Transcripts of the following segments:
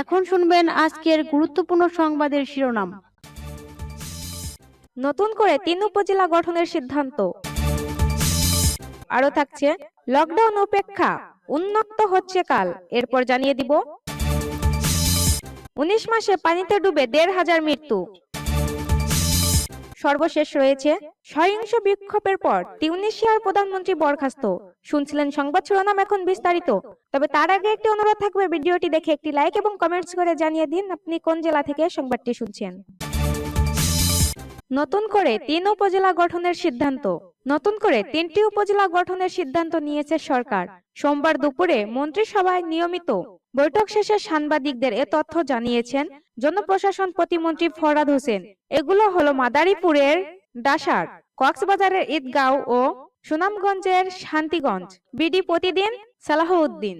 এখন শুনবেন আজকের গুরুত্বপূর্ণ সংবাদের শিরোনাম। নতুন করে তিন উপজেলা গঠনের সিদ্ধান্ত। আরও থাকছে লকডাউন উপেক্ষা উন্নত হচ্ছে কাল। এরপর জানিয়ে দিব, উনিশ মাসে পানিতে ডুবে দেড় হাজার মৃত্যু। সর্বশেষ রয়েছে, সহিংস বিক্ষোভের পর তিউনিশিয়ার প্রধানমন্ত্রী বরখাস্ত। শুনছিলেন সংবাদ শিরোনাম এখন বিস্তারিত, তবে তার আগে একটি অনুরোধ থাকবে ভিডিওটি দেখে একটি লাইক এবং কমেন্টস করে জানিয়ে দিন আপনি কোন জেলা থেকে সংবাদটি শুনছেন। নতুন করে তিন উপজেলা গঠনের সিদ্ধান্ত, নতুন করে তিনটি উপজেলা গঠনের সিদ্ধান্ত নিয়েছে সরকার। সোমবার দুপুরে মন্ত্রিসভায় নিয়মিত বৈঠক শেষে সাংবাদিকদের এ তথ্য জানিয়েছেন জনপ্রশাসন প্রতিমন্ত্রী ফরাদ হোসেন। এগুলো হলো মাদারীপুরের ডাসার, কক্সবাজারের ঈদগাঁও ও সুনামগঞ্জের শান্তিগঞ্জ। বিডি প্রতিদিন সালাহউদ্দিন।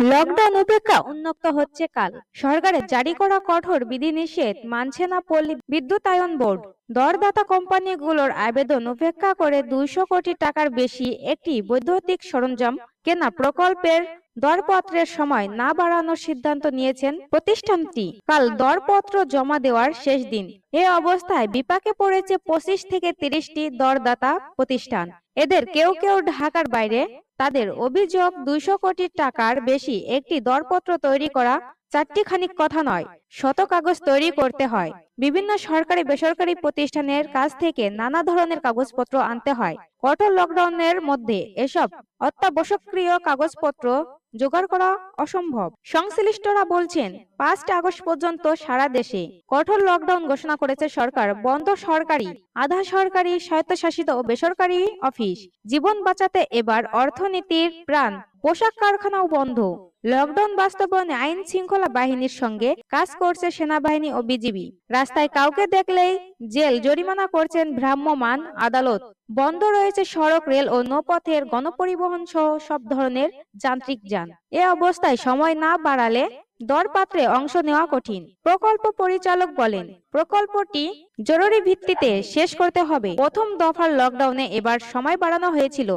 লকডাউন উপেক্ষা উন্মুক্ত হচ্ছে কাল। সরকারের জারি করা কঠোর বিধিনিষেধ মানছে না পল্লী বিদ্যুতায়ন বোর্ড। দরদাতা কোম্পানিগুলোর আবেদন উপেক্ষা করে দুইশো কোটি টাকার বেশি একটি বৈদ্যুতিক সরঞ্জাম কেনা প্রকল্পের দরপত্রের সময় না বাড়ানোর সিদ্ধান্ত নিয়েছেন প্রতিষ্ঠানটি। কাল দরপত্র জমা দেওয়ার শেষ দিন। এ অবস্থায় বিপাকে পড়েছে পঁচিশ থেকে তিরিশটি দরদাতা প্রতিষ্ঠান। এদের কেউ কেউ ঢাকার বাইরে তাদের অভিযোগ দুইশো কোটি টাকার বেশি একটি দরপত্র তৈরি করা চারটি খানিক কথা নয় শত কাগজ তৈরি করতে হয়। বিভিন্ন সরকারি বেসরকারি প্রতিষ্ঠানের কাছ থেকে নানা ধরনের কাগজপত্র আনতে হয়। কঠোর লকডাউনের মধ্যে এসব অত্যাবশ্যকীয় কাগজপত্র জোগাড় করা অসম্ভব। সংশ্লিষ্টরা বলছেন পাঁচ আগস্ট পর্যন্ত সারা দেশে কঠোর লকডাউন ঘোষণা করেছে সরকার, বন্ধ সরকারি, আধা সরকারি, স্বায়ত্তশাসিত ও বেসরকারি অফিস। জীবন বাঁচাতে এবার অর্থনীতির প্রাণ, পোশাক কারখানাও বন্ধ। লকডাউন বাস্তবায়নে আইন শৃঙ্খলা বাহিনীর সঙ্গে কাজ করছে সেনাবাহিনী ও বিজিবি। রাস্তায় কাউকে দেখলেই জেল জরিমানা করছেন ভ্রাম্যমাণ আদালত। বন্ধ রয়েছে সড়ক, রেল ও নৌপথের গণপরিবহন সহ সব ধরনের যান্ত্রিক যান। এ অবস্থায় সময় না বাড়ালে দরপাত্রে অংশ নেওয়া কঠিন। প্রকল্প পরিচালক বলেন, প্রকল্পটি জরুরি ভিত্তিতে শেষ করতে হবে। প্রথম দফার লকডাউনে এবার সময় বাড়ানো হয়েছিল।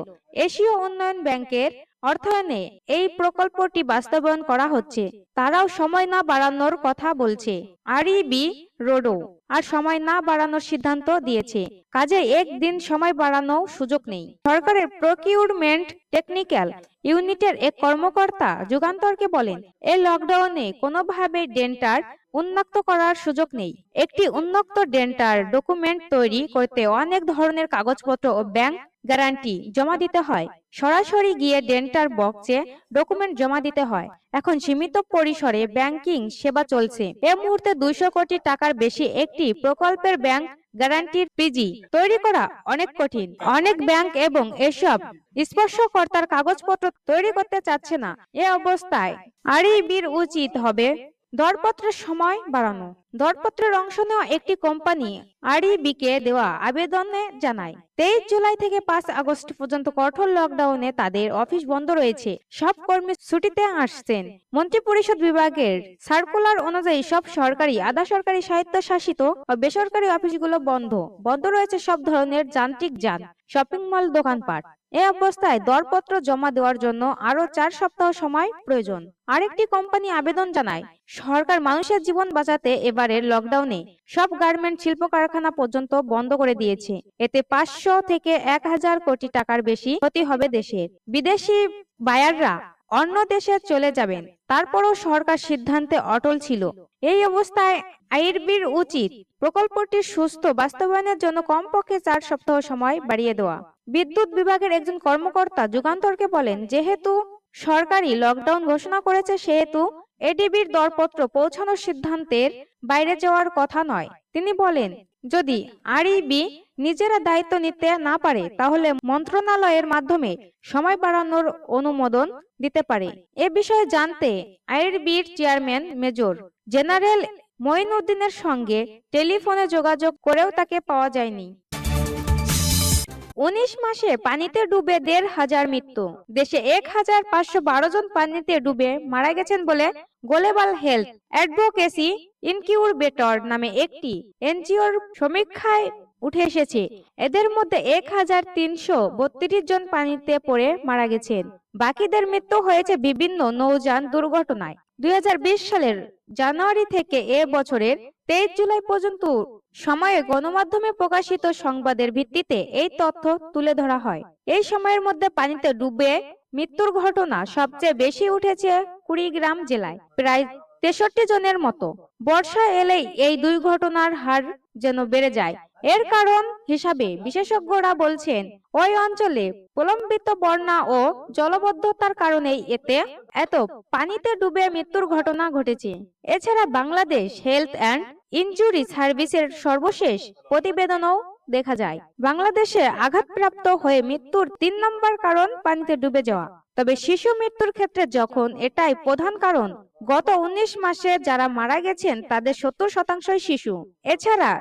এশীয় উন্নয়ন ব্যাংকের অর্থায়নে এই প্রকল্পটি বাস্তবায়ন করা হচ্ছে। তারাও সময় না বাড়ানোর কথা বলছে। আরইবি রোডও আর সময় না বাড়ানোর সিদ্ধান্ত দিয়েছে। কাজে একদিন সময় বাড়ানো সুযোগ নেই। সরকারের প্রকিউরমেন্ট টেকনিক্যাল ইউনিটের এক কর্মকর্তা যুগান্তরকে বলেন এই লকডাউনে কোনোভাবে ডেন্টার উন্মুক্ত করার সুযোগ নেই। একটি উন্মুক্ত ডেন্টার ডকুমেন্ট তৈরি করতে অনেক ধরনের কাগজপত্র ও ব্যাংক গ্যারান্টি জমা দিতে হয়। সরাসরি গিয়ে ডেন্টার বক্সে ডকুমেন্ট জমা দিতে হয়। এখন সীমিত পরিসরে ব্যাংকিং সেবা চলছে। এ মুহূর্তে দুইশো কোটি টাকার বেশি একটি প্রকল্পের ব্যাংক গ্যারান্টির পিজি তৈরি করা অনেক কঠিন। অনেক ব্যাংক এবং এসব স্পর্শকর্তার কাগজপত্র তৈরি করতে চাচ্ছে না। এ অবস্থায় আরইবির উচিত হবে দরপত্রের সময় বাড়ানো। দরপত্রের অংশ নেওয়া একটি কোম্পানি আরইবি কে দেওয়া আবেদনে জানায়, তেইশ জুলাই থেকে পাঁচ আগস্ট পর্যন্ত কঠোর লকডাউনে তাদের অফিস বন্ধ রয়েছে, সব কর্মী ছুটিতে আসছেন। মন্ত্রিপরিষদ বিভাগের সার্কুলার অনুযায়ী সব সরকারি, আধা সরকারি স্বায়ত্তশাসিত ও বেসরকারি অফিসগুলো বন্ধ। বন্ধ রয়েছে সব ধরনের যান্ত্রিক যান, শপিং মল, দোকানপাট। এ অবস্থায় দরপত্র জমা দেওয়ার জন্য আরও চার সপ্তাহ সময় প্রয়োজন। আরেকটি কোম্পানি আবেদন জানায়, সরকার মানুষের জীবন বাঁচাতে এবারের লকডাউনে সব গার্মেন্ট শিল্প কারখানা পর্যন্ত বন্ধ করে দিয়েছে। এতে পাঁচশো থেকে এক হাজার কোটি টাকার বেশি ক্ষতি হবে দেশের। বিদেশি বায়াররা অন্য দেশে চলে যাবেন, তারপরও সরকার সিদ্ধান্তে অটল ছিল। এই অবস্থায় আইরবির উচিত প্রকল্পটির সুস্থ, বাস্তবায়নের জন্য কমপক্ষে চার সপ্তাহ সময় বাড়িয়ে দেওয়া। বিদ্যুৎ বিভাগের একজন কর্মকর্তা যুগান্তরকে বলেন, যেহেতু সরকারি লকডাউন ঘোষণা করেছে, সেহেতু এডিবির দরপত্র পৌঁছানোর সিদ্ধান্তের বাইরে যাওয়ার কথা নয়। তিনি বলেন, যদি আরইবি নিজেরা দায়িত্ব নিতে না পারে, তাহলে মন্ত্রণালয়ের মাধ্যমে সময় বাড়ানোর অনুমোদন দিতে পারে। এ বিষয়ে জানতে আইরবির চেয়ারম্যান মেজর জেনারেল মঈনুদ্দিনের সঙ্গে টেলিফোনে যোগাযোগ করেও তাকে পাওয়া যায়নি। উনিশ মাসে পানিতে ডুবে দেড় হাজার মৃত্যু। দেশে এক হাজার পাঁচশো বারো জন পানিতে ডুবে মারা গেছেন বলে গ্লোবাল হেলথ অ্যাডভোকেসি ইনকিউবেটর নামে একটি এনজিওর সমীক্ষায় উঠে এসেছে। এদের মধ্যে এক হাজার তিনশো বত্রিশ জন পানিতে পড়ে মারা গেছেন। বাকিদের মৃত্যু হয়েছে বিভিন্ন নৌযান দুর্ঘটনায়। দুই সালের জানুয়ারি থেকে এ বছরের তেইশ জুলাই পর্যন্ত সময়ে গণমাধ্যমে প্রকাশিত সংবাদের ভিত্তিতে এই তথ্য তুলে ধরা হয়। এই সময়ের মধ্যে পানিতে ডুবে মৃত্যুর ঘটনা সবচেয়ে বেশি উঠেছে কুড়িগ্রাম জেলায়। প্রায় তেষট্টি জনের মতো। বর্ষা এলেই এই দুই ঘটনার হার যেন বেড়ে যায়। এর কারণ হিসাবে বিশেষজ্ঞরা বলছেন, ওই অঞ্চলে প্রলম্বিত বন্যা ও জলবদ্ধতার কারণেই এতে এত পানিতে ডুবে মৃত্যুর ঘটনা ঘটেছে। এছাড়া বাংলাদেশ হেলথ অ্যান্ড ইনজুরি সার্ভিসের সর্বশেষ প্রতিবেদনও দেখা যায়। বাংলাদেশে আঘাতপ্রাপ্ত হয়ে মৃত্যুর তিন নম্বর কারণ পানিতে ডুবে যাওয়া। তবে শিশু মৃত্যুর ক্ষেত্রে যখন এটাই প্রধান কারণ, গত উনিশ মাসে যারা মারা গেছেন তাদের সত্তর শতাংশই শিশু। এছাড়া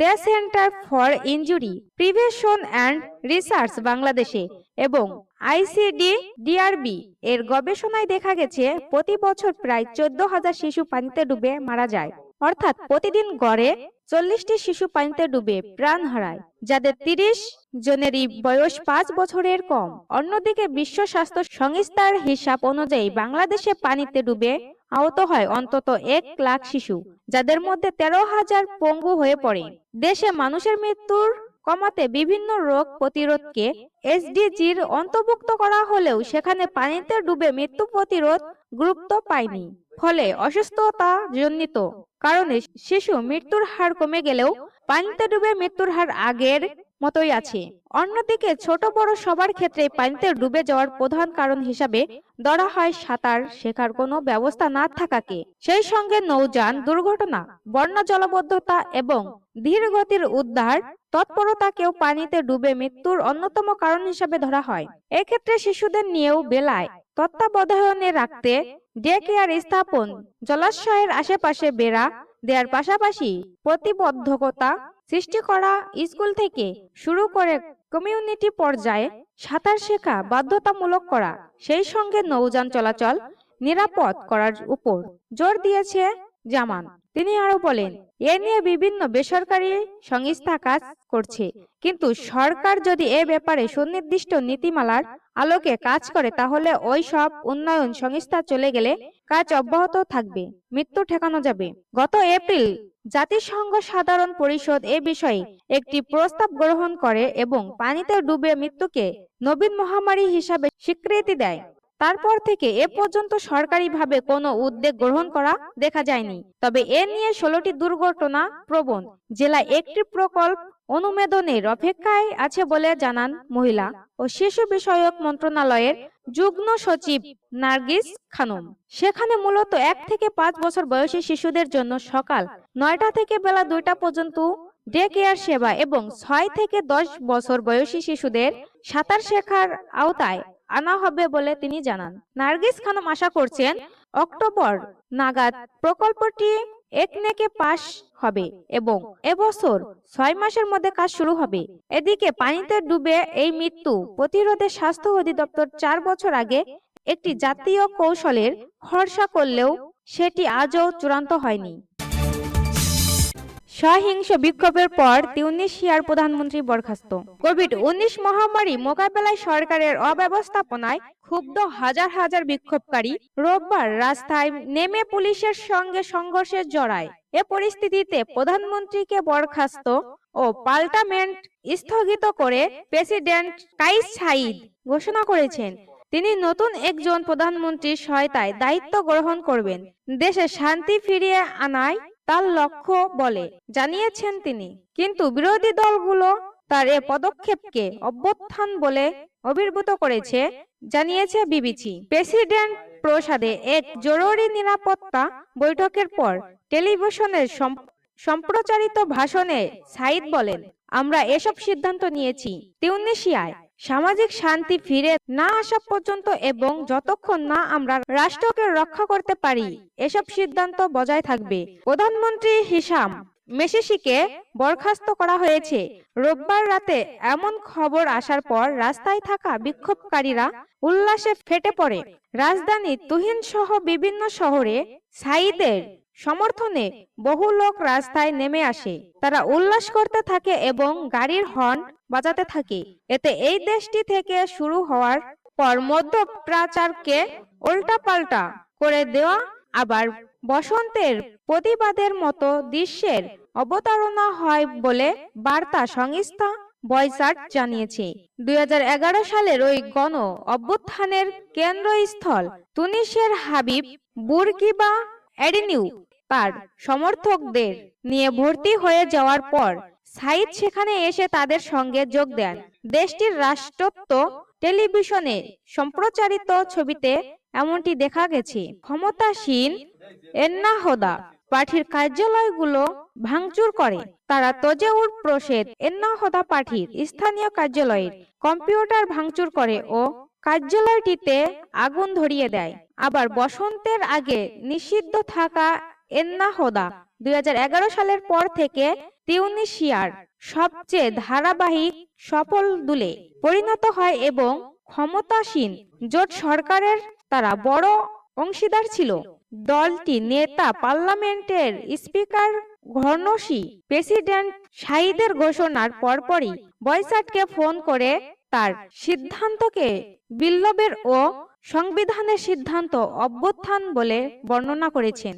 the Centre for Injury Prevention and Research বাংলাদেশে এবং আইসিডি ডিআরবি এর গবেষণায় দেখা গেছে, প্রতি বছর প্রায় চোদ্দ হাজার শিশু পানিতে ডুবে মারা যায়। অর্থাৎ প্রতিদিন গড়ে চল্লিশটি শিশু পানিতে ডুবে প্রাণ হারায়, যাদের তিরিশ জনেরই বয়স পাঁচ বছরের কম। অন্যদিকে বিশ্ব স্বাস্থ্য সংস্থার হিসাব অনুযায়ী বাংলাদেশে পানিতে ডুবে আহত হয় অন্তত এক লাখ শিশু, যাদের মধ্যে তেরো হাজার পঙ্গু হয়ে পড়ে। দেশে মানুষের মৃত্যুর কমাতে বিভিন্ন রোগ প্রতিরোধকে এসডিজির অন্তর্ভুক্ত করা হলেও সেখানে পানিতে ডুবে মৃত্যু প্রতিরোধ গুরুত্ব পায়নি। ফলে অসুস্থতা জনিত। কারণে শিশু মৃত্যুর হার কমে গেলেও পানিতে ডুবে মৃত্যুর হার আগের মতোই আছে। অন্যদিকে ছোট বড় সবার ক্ষেত্রে পানিতে ডুবে যাওয়ার প্রধান কারণ হিসাবে ধরা হয় সাঁতার, শেখার কোনো ব্যবস্থা না থাকাকে। সেই সঙ্গে নৌযান, দুর্ঘটনা, বন্যা জলবদ্ধতা এবং ধীর গতির উদ্ধার তৎপরতাকেও পানিতে ডুবে মৃত্যুর অন্যতম কারণ হিসাবে ধরা হয়। এক্ষেত্রে শিশুদের নিয়েও বেলায় তত্ত্বাবধানে রাখতে ডে কেয়ার স্থাপন জলাশয়ের আশেপাশে বেড়া দেওয়ার পাশাপাশি প্রতিবদ্ধকতা সৃষ্টি করা স্কুল থেকে শুরু করে কমিউনিটি পর্যায়ে সাঁতার শেখা বাধ্যতামূলক করা সেই সঙ্গে নৌযান চলাচল নিরাপদ করার উপর জোর দিয়েছে জামান। তিনি আরও বলেন, এ নিয়ে বিভিন্ন বেসরকারি সংস্থা কাজ করছে। কিন্তু সরকার যদি এ ব্যাপারে সুনির্দিষ্ট নীতিমালার আলোকে কাজ করে, তাহলে ওই সব উন্নয়ন সংস্থা চলে গেলে কাজ অব্যাহত থাকবে। মৃত্যু ঠেকানো যাবে। গত এপ্রিল, জাতিসংঘ সাধারণ পরিষদ এ বিষয়ে একটি প্রস্তাব গ্রহণ করে এবং পানিতে ডুবে মৃত্যুকে নবীন মহামারী হিসাবে স্বীকৃতি দেয়। তারপর থেকে এ পর্যন্ত সরকারিভাবে কোনো উদ্যোগ গ্রহণ করা দেখা যায়নি। তবে এ নিয়ে ষোলোটি দুর্ঘটনা প্রবণ। জেলায় একটি প্রকল্প অনুমোদনের অপেক্ষায় আছে বলে জানান মহিলা ও শিশু বিষয়ক মন্ত্রণালয়ের যুগ্ম সচিব নার্গিস খানম। সেখানে মূলত এক থেকে পাঁচ বছর বয়সী শিশুদের জন্য সকাল নয়টা থেকে বেলা দুইটা পর্যন্ত ডে কেয়ার সেবা এবং ছয় থেকে দশ বছর বয়সী শিশুদের সাঁতার শেখার আওতায় আনা হবে বলে তিনি জানান। নার্গিস খানম আশা করছেন অক্টোবর নাগাদ প্রকল্পটি একনেকে পাশ হবে এবং এবছর ছয় মাসের মধ্যে কাজ শুরু হবে। এদিকে পানিতে ডুবে এই মৃত্যু প্রতিরোধে স্বাস্থ্য অধিদপ্তর চার বছর আগে একটি জাতীয় কৌশলের খরচা করলেও সেটি আজও চূড়ান্ত হয়নি। সহিংস বিক্ষোভের পর তিউনিশিয়ার প্রধানমন্ত্রী বরখাস্ত। কোভিড উনিশ মহামারী মোকাবেলায় সরকারের অব্যবস্থাপনায় ক্ষুব্ধ হাজার হাজার বিক্ষোভকারী রোববার রাস্তায় নেমে পুলিশের সঙ্গে সংঘর্ষে জড়ায়। এ পরিস্থিতিতে প্রধানমন্ত্রীকে বরখাস্ত ও পাল্টামেন্ট স্থগিত করে প্রেসিডেন্ট কাইস সাইদ ঘোষণা করেছেন। তিনি নতুন একজন প্রধানমন্ত্রীর সহায়তায় দায়িত্ব গ্রহণ করবেন। দেশে শান্তি ফিরিয়ে আনায় তার লক্ষ্য বলে, জানিয়েছেন তিনি। কিন্তু বিরোধী দলগুলো তার এ পদক্ষেপকে অভ্যুত্থান বলে অভিভূত করেছে, জানিয়েছে বিবিসি। প্রেসিডেন্ট প্রসাদে এক জরুরি নিরাপত্তা বৈঠকের পর টেলিভিশনের সম্প্রচারিত ভাষণে সাইদ বলেন, আমরা এসব সিদ্ধান্ত নিয়েছি। তিউনিশিয়ায় সামাজিক শান্তি ফিরে না আসা পর্যন্ত এবং যতক্ষণ না আমরা রাষ্ট্রকে রক্ষা করতে পারি, এসব সিদ্ধান্ত বজায় থাকবে। প্রধানমন্ত্রী হিসাম মেসিসিকে বরখাস্ত করা হয়েছে। রোববার রাতে এমন খবর আসার পর রাস্তায় থাকা বিক্ষোভকারীরা উল্লাসে ফেটে পড়ে। রাজধানী তুহিন সহ বিভিন্ন শহরে সাইদের সমর্থনে বহু লোক রাস্তায় নেমে আসে। তারা উল্লাস করতে থাকে এবং গাড়ির হর্ন বাজাতে থাকে। এতে এই দেশটি থেকে শুরু হওয়ার পর মধ্যপ্রাচারকে উল্টাপাল্টা করে দেওয়া, আবার বসন্তের প্রতিবাদের মতো দৃশ্যের অবতারণা হয় বলে বার্তা সংস্থা বয়সাট জানিয়েছে। দুই হাজার এগারো সালের ওই গণ অভ্যুত্থানের কেন্দ্রস্থল তুনিশের হাবিব বুরকিবা এডিনিউ তার সমর্থকদের নিয়ে ভর্তি হয়ে যাওয়ার পর সাইদ সেখানে এসে তাদের সঙ্গে যোগ দেন। দেশটির রাষ্ট্রত্ব টেলিভিশনে সম্প্রচারিত ছবিতে এমনটি দেখা গেছে। ক্ষমতাসীন এন্নাহদা পার্টির কার্যালয়গুলো ভাঙচুর করে। তারা তজেউর প্রসেদ এন্নাহদা পার্টির স্থানীয় কার্যালয়ের কম্পিউটার ভাঙচুর করে ও কার্যালয়টিতে আগুন ধরিয়ে দেয়। আবার বসন্তের আগে নিষিদ্ধ থাকা এন্নাহদা দুই সালের পর থেকে তিউনিশিয়ার সবচেয়ে ধারাবাহিক সফল দুলে পরিণত হয় এবং ক্ষমতাসীন জোট সরকারের তারা বড় অংশীদার ছিল। দলটি নেতা পার্লামেন্টের স্পিকার, ঘর্ণসি প্রেসিডেন্ট শাহিদের ঘোষণার পরপরই বয়সাটকে ফোন করে তার সিদ্ধান্তকে বিল্লবের ও সংবিধানের সিদ্ধান্ত অভ্যুত্থান বলে বর্ণনা করেছেন।